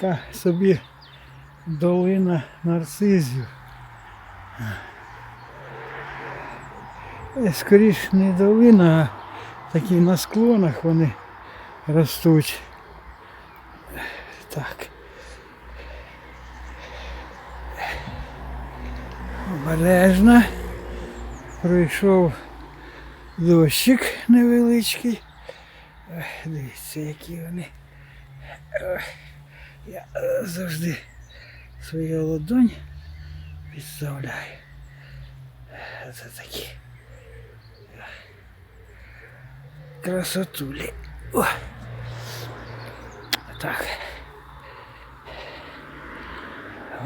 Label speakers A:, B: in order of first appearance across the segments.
A: така собі долина нарцизів. Е, Скоріш не долина, а такі на склонах вони ростуть. Так. Обережно. Пройшов дощик невеличкий. Дивіться, які вони. Я е, завжди свою ладонь підставляю. Це такі. Красотулі. О. Так.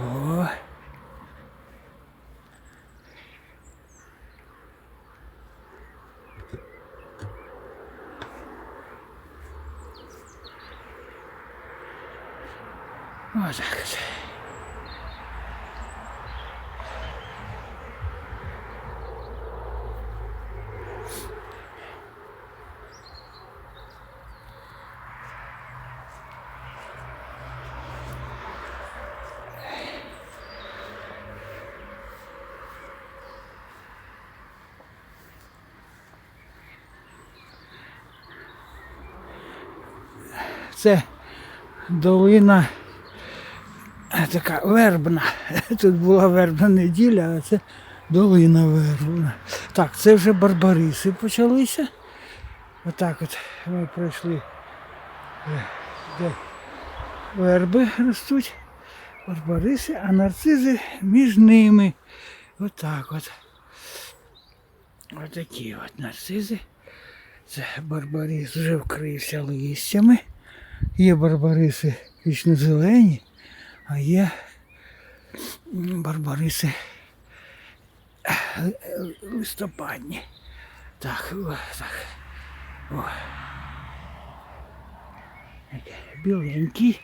A: О. Отак. от. Це долина така вербна. Тут була вербна неділя, а це долина вербна. Так, це вже барбариси почалися. Отак от ми пройшли, е, де верби ростуть, барбариси, а нарцизи між ними. Отак от. Отакі от нарцизи. Це барбарис вже вкрився листями. Є барбариси вічно зелені, а є барбариси е, листопадні. Так, о, так. О. Біленький,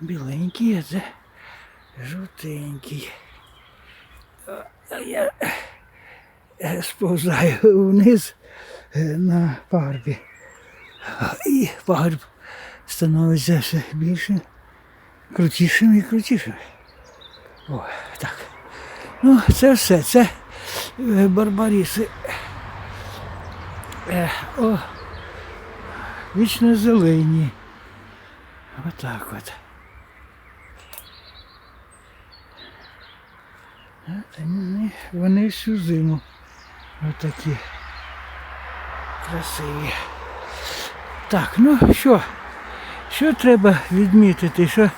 A: біленький, а це жовтенький. Я е, сповзаю вниз е, на пагорбі. І пагорб становиться все більше крутішим і крутішим. О, так. Ну, це все, це е, барбаріси. Е, о, вічно зелені. Отак от. Вони, всю зиму. Отакі красиві. Так, ну що, що треба відмітити, що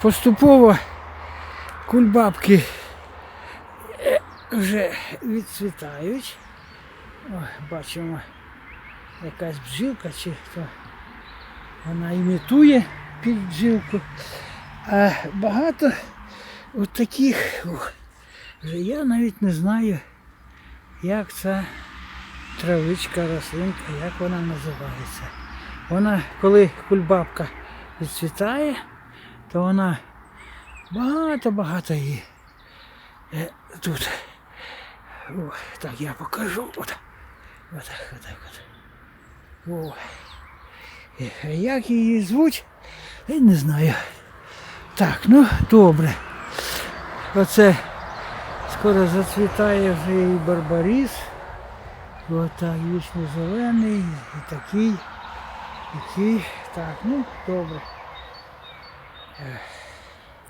A: поступово кульбабки е, вже відцвітають. Бачимо якась бджілка чи хто вона імітує під бджілку. А багато от таких, вже я навіть не знаю, як ця травичка, рослинка, як вона називається. Вона, коли кульбабка відцвітає, то вона багато-багато її е, тут. О, так я покажу. От. Отак, отак, от. О. Е, Як її звуть, я не знаю. Так, ну добре. Оце скоро зацвітає вже і барбарис. Отак, вічно зелений, і такий, такий. Так, ну добре. 唉。